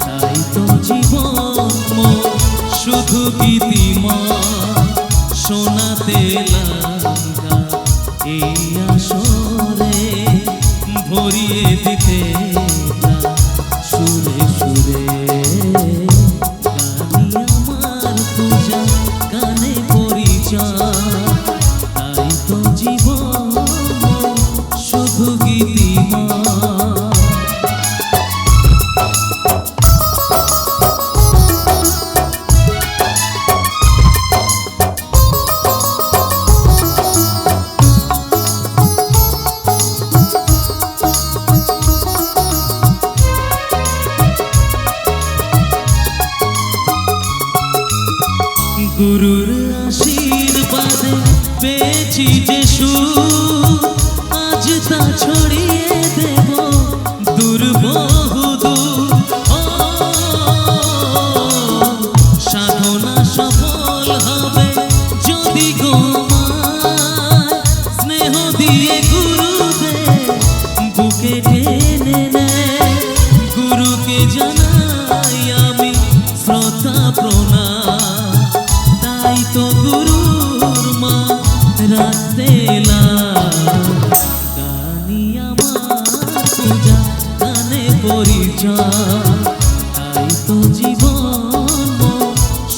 তাই তো জীবন শুধু গীতিমা শোনাতে লাগা এই আসরে গুরুর আশীর্বাদে পেয়েছি যে সুর আজ তা ছড়িয়ে দেব দূর বহুদূর ও, সাধনা সফল হবে রাখতে গানি আমার পূজা গানে তাই তো জীবন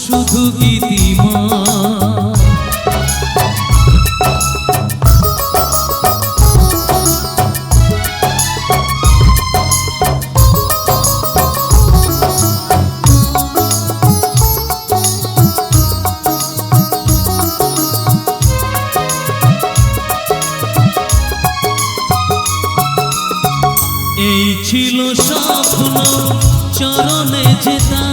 শুধু গীতিমা ছিল স্বপ্ন চরণে যেতা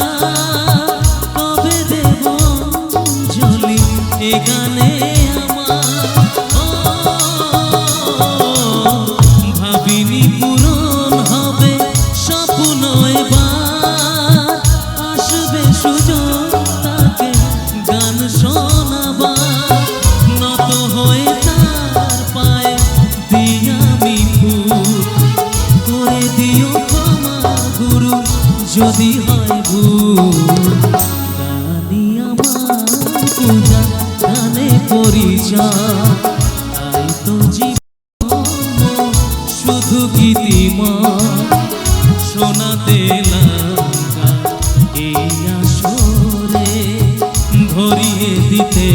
যদি হয় ভুল গানি আমার পূজা, গানে পরিচয়, তাই তো জীবন শুধু গীতিমা শোনাতে লাগা এই আসরে ভরিয়ে দিতে